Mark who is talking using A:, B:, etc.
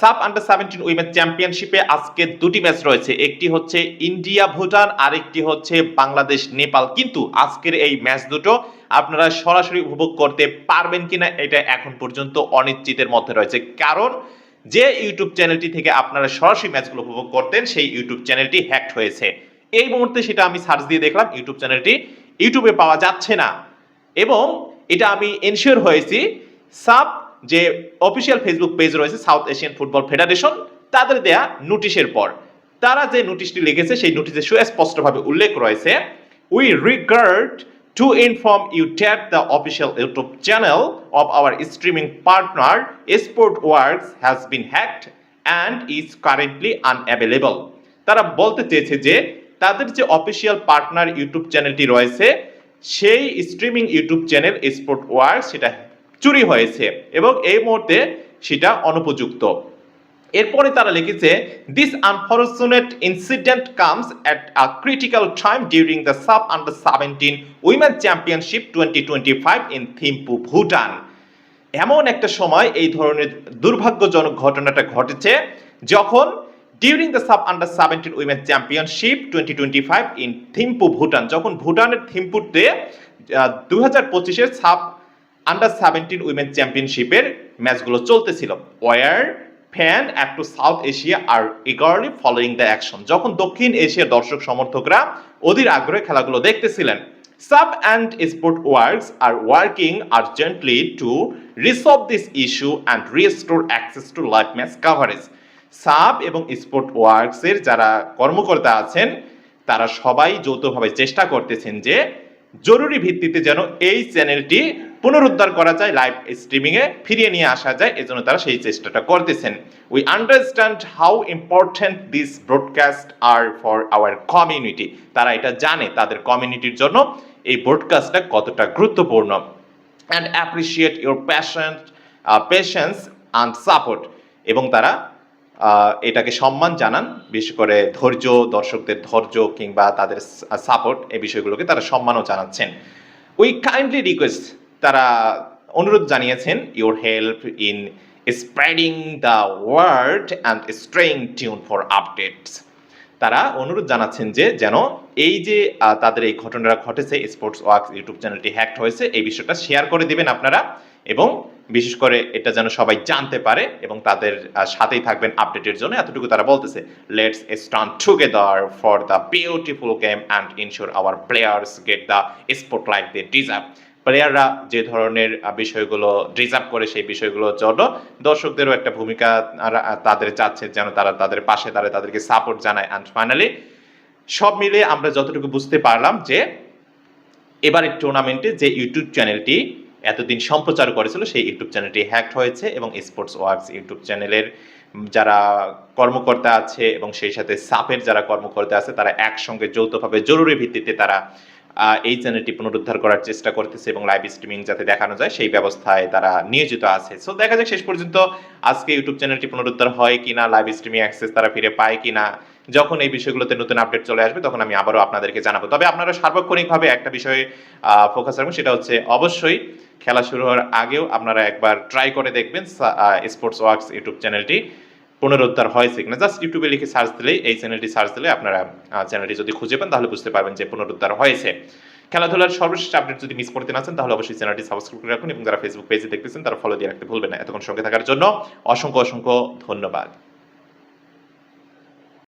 A: Sub under seventeen women চ্যাম্পিয়নশিপে আজকে দুটি ম্যাচ রয়েছে। একটি হচ্ছে ইন্ডিয়া, ভুটান আর একটি হচ্ছে বাংলাদেশ, নেপাল। কিন্তু আজকের এই ম্যাচ দুটো আপনারা সরাসরি উপভোগ করতে পারবেন কিনা এটা এখন পর্যন্ত অনিশ্চিতের মধ্যে রয়েছে। কারণ যে ইউটিউব চ্যানেলটি থেকে আপনারা সরাসরি ম্যাচগুলো উপভোগ করতেন, সেই ইউটিউব চ্যানেলটি হ্যাকড হয়েছে। এই মুহূর্তে সেটা আমি সার্চ দিয়ে দেখলাম, ইউটিউব চ্যানেলটি ইউটিউবে পাওয়া যাচ্ছে না। এবং এটা আমি এনশিওর হয়েছি, সাব যে অফিসিয়াল ফেসবুক পেজ রয়েছে সাউথ এশিয়ান ফুটবল ফেডারেশন তাদের দেয়া নোটিশের পর। তারা যে নোটিশটি লিখেছে, সেই নোটিশে সুস্পষ্টভাবে উল্লেখ রয়েছে we regret to inform you that the official YouTube channel of our streaming partner sport works has been hacked and is currently unavailable তারা বলতে চেয়েছে যে, তাদের যে অফিসিয়াল পার্টনার ইউটিউব চ্যানেলটি রয়েছে, সেই স্ট্রিমিং ইউটিউব চ্যানেল স্পোর্ট ওয়ার সেটা চুরি হয়েছে এবং এই মুহূর্তে সেটা অনুপযুক্ত। এরপরে তারা লিখেছে this unfortunate incident comes at a critical time during the SAFF under seventeen women championship twenty twenty five in Thimphu Bhutan এমন একটা সময় এই ধরনের দুর্ভাগ্যজনক ঘটনাটা ঘটেছে যখন during the SAFF under seventeen women championship twenty twenty five in Thimphu Bhutan যখন ভুটানের থিম্পুতে দু হাজার পঁচিশের সাব আন্ডার সেভেন্টিন উইমেন চ্যাম্পিয়নশিপের ম্যাচগুলো চলতেছিল। ওয়ার ফ্যান অ্যাট two South Asia are eagerly following the action যখন দক্ষিণ এশিয়ার দর্শক সমর্থকরা অধীর আগ্রহে খেলাগুলো দেখতেছিলেন। SAFF and sport works are working urgently to resolve this issue and restore access to live match coverage SAFF এবং স্পোর্ট ওয়ার্কসের যারা কর্মকর্তা আছেন, তারা সবাই যৌথভাবে চেষ্টা করতেছেন যে, জরুরি ভিত্তিতে যেন এই চ্যানেলটি পুনরুদ্ধার করা যায় লাইভ স্ট্রিমিং এ ফিরিয়ে নিয়ে আসা যায়। এজন্য তারা সেই চেষ্টাটা করতেছেন। We understand how important this broadcast are for our community তারা এটা জানে তাদের কমিউনিটির জন্য এই ব্রডকাস্টটা কতটা গুরুত্বপূর্ণ। And appreciate your passion patience and support এবং তারা এটাকে সম্মান জানান, বিশেষ করে ধৈর্য, দর্শকদের ধৈর্য কিংবা তাদের সাপোর্ট এই বিষয়গুলোকে তারা সম্মানও জানাচ্ছেন। উই কাইন্ডলি রিকোয়েস্ট তারা অনুরোধ জানিয়েছেন your help in spreading the word and staying tuned for updates তারা অনুরোধ জানাচ্ছেন যে, যেন এই যে তাদের এই ঘটনাটা ঘটেছে স্পোর্টস ওয়ার্কস ইউটিউব চ্যানেলটি হ্যাকড হয়েছে, এই বিষয়টা শেয়ার করে দিবেন আপনারা এবং বিশেষ করে এটা যেন সবাই জানতে পারে এবং তাদের সাথেই থাকবেন আপডেটের জন্য। এতটুকু তারা বলতেছে let's stand together for the beautiful game and ensure our players get the sport like they deserve প্লেয়াররা যে ধরনের বিষয়গুলো ডিজার্ভ করে সেই বিষয়গুলোর জন্য দর্শকদেরও একটা ভূমিকা তাদের চাচ্ছে, যেন তারা তাদের পাশে দাঁড়ায়, তাদেরকে সাপোর্ট জানায়। অ্যান্ড ফাইনালি সব মিলে আমরা যতটুকু বুঝতে পারলাম যে এবারের টুর্নামেন্টে যে ইউটিউব চ্যানেলটি এতদিন সম্প্রচার করেছিল, সেই ইউটিউব চ্যানেলটি হ্যাকড হয়েছে এবং স্পোর্টস ওয়ার্কস ইউটিউব চ্যানেলের যারা কর্মকর্তা আছে এবং সেই সাথে সাপের যারা কর্মকর্তা আছে, তারা একসঙ্গে যৌথভাবে জরুরি ভিত্তিতে তারা এই চ্যানেলটি পুনরুদ্ধার করার চেষ্টা করতেছে এবং লাইভ স্ট্রিমিং যাতে দেখানো যায়, সেই ব্যবস্থায় তারা নিয়োজিত আছে। সো দেখা যাক শেষ পর্যন্ত আজকে ইউটিউব চ্যানেলটি পুনরুদ্ধার হয় কিনা লাইভ স্ট্রিমিং অ্যাক্সেস তারা ফিরে পায় কিনা। যখন এই বিষয়গুলোতে নতুন আপডেট চলে আসবে, তখন আমি আবারও আপনাদেরকে জানাব। তবে আপনারা সার্বক্ষণিকভাবে একটা বিষয়ে ফোকাস রাখবেন, সেটা হচ্ছে অবশ্যই খেলা শুরু হওয়ার আগেও আপনারা একবার ট্রাই করে দেখবেন স্পোর্টস ওয়ার্কস ইউটিউব চ্যানেলটি। পুনরুদ্ধার হয়েছে কিনা জাস্ট ইউটিউবে লিখে সার্চ দিলে এই চ্যানেলটি সার্চ দিলে আপনারা চ্যানেলটি যদি খুঁজে পান, তাহলে বুঝতে পারবেন যে পুনরুদ্ধার হয়েছে। খেলাধুলার সর্বশেষ আপডেট যদি মিস করতে না চান, তাহলে অবশ্যই চ্যানেলটি সাবস্ক্রাইব করে রাখুন এবং যারা ফেসবুক পেজে দেখতেছেন, তারা ফলো দিয়ে রাখতে ভুলবেন না। এতক্ষণ সঙ্গে থাকার জন্য অসংখ্য অসংখ্য ধন্যবাদ।